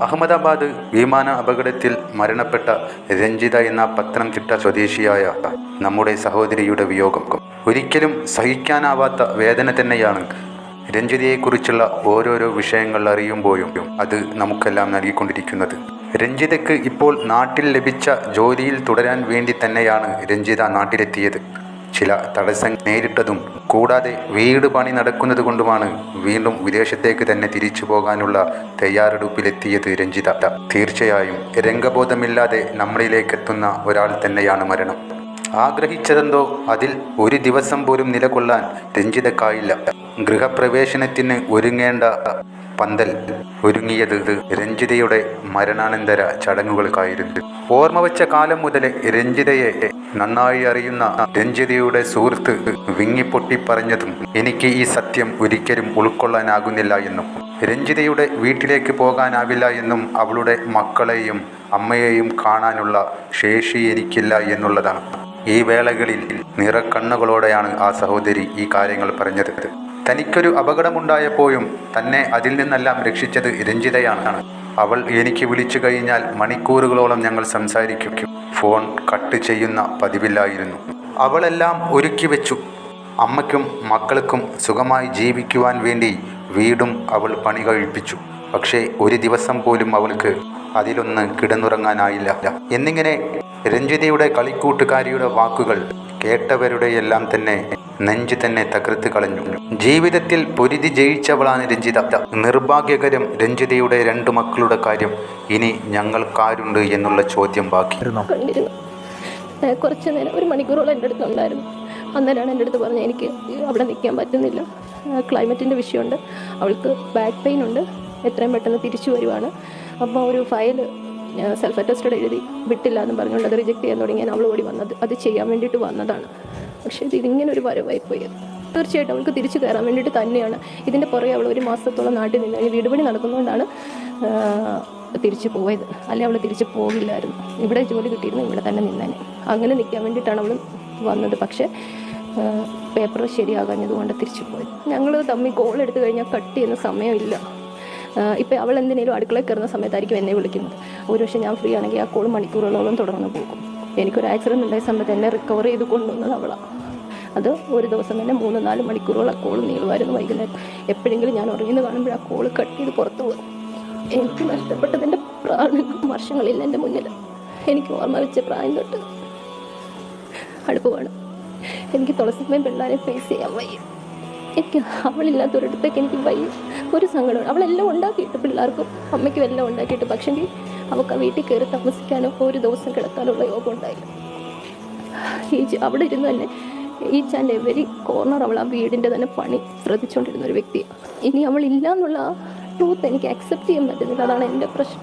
അഹമ്മദാബാദ് വിമാന അപകടത്തിൽ മരണപ്പെട്ട രഞ്ജിത എന്ന പത്തനംതിട്ട സ്വദേശിയായ നമ്മുടെ സഹോദരിയുടെ വിയോഗം. ഒരിക്കലും സഹിക്കാനാവാത്ത വേദന തന്നെയാണ്. രഞ്ജിതയെക്കുറിച്ചുള്ള ഓരോരോ വിഷയങ്ങൾ അറിയുമ്പോഴും അത് നമുക്കെല്ലാം നൽകിക്കൊണ്ടിരിക്കുന്നത്. രഞ്ജിതയ്ക്ക് ഇപ്പോൾ നാട്ടിൽ ലഭിച്ച ജോലിയിൽ തുടരാൻ വേണ്ടി തന്നെയാണ് രഞ്ജിത നാട്ടിലെത്തിയത്. ചില തടസ്സങ്ങൾ നേരിട്ടതും കൂടാതെ വീട് പണി നടക്കുന്നത് കൊണ്ടുമാണ് വീണ്ടും വിദേശത്തേക്ക് തന്നെ തിരിച്ചു പോകാനുള്ള തയ്യാറെടുപ്പിലെത്തിയത് രഞ്ജിത. തീർച്ചയായും രംഗബോധമില്ലാതെ നമ്മളിലേക്കെത്തുന്ന ഒരാൾ തന്നെയാണ് മരണം. ആഗ്രഹിച്ചതെന്തോ അതിൽ ഒരു ദിവസം പോലും നിലകൊള്ളാൻ രഞ്ജിതക്കായില്ല. ഗൃഹപ്രവേശനത്തിന് ഒരുങ്ങേണ്ട പന്തൽ ഒരുങ്ങിയത് രഞ്ജിതയുടെ മരണാനന്തര ചടങ്ങുകൾക്കായിരുന്നു. ഓർമ്മ വെച്ച കാലം മുതൽ രഞ്ജിതയെ നന്നായി അറിയുന്ന രഞ്ജിതയുടെ സുഹൃത്ത് വിങ്ങിപ്പൊട്ടി പറഞ്ഞതും എനിക്ക് ഈ സത്യം ഒരിക്കലും ഉൾക്കൊള്ളാനാകുന്നില്ല എന്നും രഞ്ജിതയുടെ വീട്ടിലേക്ക് പോകാനാവില്ല എന്നും അവളുടെ മക്കളെയും അമ്മയെയും കാണാനുള്ള ശേഷി എനിക്കില്ല എന്നുള്ളതാണ്. ഈ വേളകളിൽ നിറക്കണ്ണുകളോടെയാണ് ആ സഹോദരി ഈ കാര്യങ്ങൾ പറഞ്ഞത്. തനിക്കൊരു അപകടമുണ്ടായപ്പോഴും തന്നെ അതിൽ നിന്നെല്ലാം രക്ഷിച്ചത് രഞ്ജിതയാണ്. അവൾ എനിക്ക് വിളിച്ചു കഴിഞ്ഞാൽ മണിക്കൂറുകളോളം ഞങ്ങൾ സംസാരിക്കും. ഫോൺ കട്ട് ചെയ്യുന്ന പതിവില്ലായിരുന്നു. അവളെല്ലാം ഒരുക്കി വെച്ചു. അമ്മയ്ക്കും മക്കൾക്കും സുഖമായി ജീവിക്കുവാൻ വേണ്ടി വീടും അവൾ പണി കഴിപ്പിച്ചു. പക്ഷേ ഒരു ദിവസം പോലും അവൾക്ക് അതിലൊന്ന് കിടന്നുറങ്ങാനായില്ല. എന്നിങ്ങനെ രഞ്ജിതയുടെ കളിക്കൂട്ടുകാരിയുടെ വാക്കുകൾ കേട്ടവരുടെയെല്ലാം തന്നെ നെഞ്ച് തന്നെ തകർത്ത് കളഞ്ഞു. ജീവിതത്തിൽ പൊരുതി ജയിച്ചവളാണ് രഞ്ജിത. നിർഭാഗ്യകരം രഞ്ജിതയുടെ രണ്ടു മക്കളുടെ കാര്യം ഇനി ഞങ്ങൾക്കാരുണ്ട് എന്നുള്ള ചോദ്യം ബാക്കി. കുറച്ച് നേരം ഒരു മണിക്കൂറോളം എന്റെ അടുത്ത് ഉണ്ടായിരുന്നു. അന്നേരമാണ് എന്റെ അടുത്ത് പറഞ്ഞത് എനിക്ക് അവിടെ നിൽക്കാൻ പറ്റുന്നില്ല. ക്ലൈമറ്റിന്റെ വിഷയമുണ്ട്. അവൾക്ക് ബാക്ക് പെയിൻ ഉണ്ട്. എത്രയും പെട്ടെന്ന് തിരിച്ചു വരുവാണ്. അപ്പോൾ ഒരു ഫയൽ സെൽഫ് അറ്റസ്റ്റഡ് എഴുതി വിട്ടില്ല എന്ന് പറഞ്ഞുകൊണ്ട് അത് റിജക്ട് ചെയ്യാൻ തുടങ്ങിയാൽ അവൾ ഓടി വന്നത് അത് ചെയ്യാൻ വേണ്ടിയിട്ട് വന്നതാണ്. പക്ഷേ ഇത് ഇതിങ്ങനെ ഒരു വരവായി പോയത് തീർച്ചയായിട്ടും അവൾക്ക് തിരിച്ചു കയറാൻ വേണ്ടിയിട്ട് തന്നെയാണ്. ഇതിന്റെ പുറകെ അവൾ ഒരു മാസത്തോളം നാട്ടിൽ നിന്ന് കഴിഞ്ഞ് വീടുപണി നടക്കുന്നതുകൊണ്ടാണ് തിരിച്ചു പോയത്. അല്ലെ അവൾ തിരിച്ചു പോകില്ലായിരുന്നു. ഇവിടെ ജോലി കിട്ടിയിരുന്നു ഇവിടെ തന്നെ നിന്നേനെ. അങ്ങനെ നിൽക്കാൻ വേണ്ടിയിട്ടാണ് അവൾ വന്നത്. പക്ഷേ പേപ്പർ ശരിയാകാഞ്ഞതുകൊണ്ട് തിരിച്ചു പോയത്. ഞങ്ങൾ തമ്മിൽ കോൾ എടുത്തു കഴിഞ്ഞാൽ കട്ട് ചെയ്യുന്ന സമയമില്ല. ഇപ്പം അവൾ എന്തിനേലും അടുക്കള കയറുന്ന സമയത്തായിരിക്കും എന്നെ വിളിക്കുന്നത്. ഒരു പക്ഷേ ഞാൻ ഫ്രീ ആണെങ്കിൽ ആ കോൾ മണിക്കൂറുകളോളം തുടർന്ന് പോകും. എനിക്കൊരു ആക്സിഡന്റ് ഉണ്ടായ സമയത്ത് എന്നെ റിക്കവർ ചെയ്ത് കൊണ്ടുവന്നത് അവളാണ് അത് ഒരു ദിവസം തന്നെ മൂന്ന് നാല് മണിക്കൂറോളം ആ കോൾ നീളുമായിരുന്നു വൈകുന്നേരം. എപ്പോഴെങ്കിലും ഞാൻ ഉറങ്ങിയെന്ന് കാണുമ്പോൾ ആ കോൾ കട്ട് ചെയ്ത് പുറത്തു പോകും എനിക്ക് നഷ്ടപ്പെട്ടതിന്റെ പ്രാണ വർഷങ്ങളില്ല എന്റെ മുന്നിൽ എനിക്ക് ഓർമ്മ വെച്ച പ്രായം തൊട്ട് അടുപ്പമാണ് എനിക്ക് തുളസിമ്മയും പിള്ളേരെ ഫേസ് ചെയ്യാൻ വയ്യ. എനിക്ക് അവളില്ലാത്തൊരിടത്തേക്ക് എനിക്ക് വയ്യ. ഒരു സങ്കടമാണ് അവളെല്ലാം ഉണ്ടാക്കിയിട്ട് പിള്ളേർക്കും അമ്മയ്ക്കും എല്ലാം ഉണ്ടാക്കിയിട്ട് പക്ഷെങ്കിൽ അവൾക്ക് വീട്ടിൽ കയറി താമസിക്കാനോ ഒരു ദിവസം കിടക്കാനുള്ള യോഗം ഉണ്ടായില്ല. ഈ അവിടെ ഇരുന്ന് തന്നെ ഈ ആൻഡ് എവരി കോർണർ അവൾ ആ വീടിന്റെ തന്നെ പണി ശ്രദ്ധിച്ചുകൊണ്ടിരുന്ന ഒരു വ്യക്തിയാണ്. ഇനി അവളില്ല എന്നുള്ള ട്രൂത്ത് എനിക്ക് അക്സെപ്റ്റ് ചെയ്യാൻ പറ്റുന്നില്ല. അതാണ് എന്റെ പ്രശ്നം.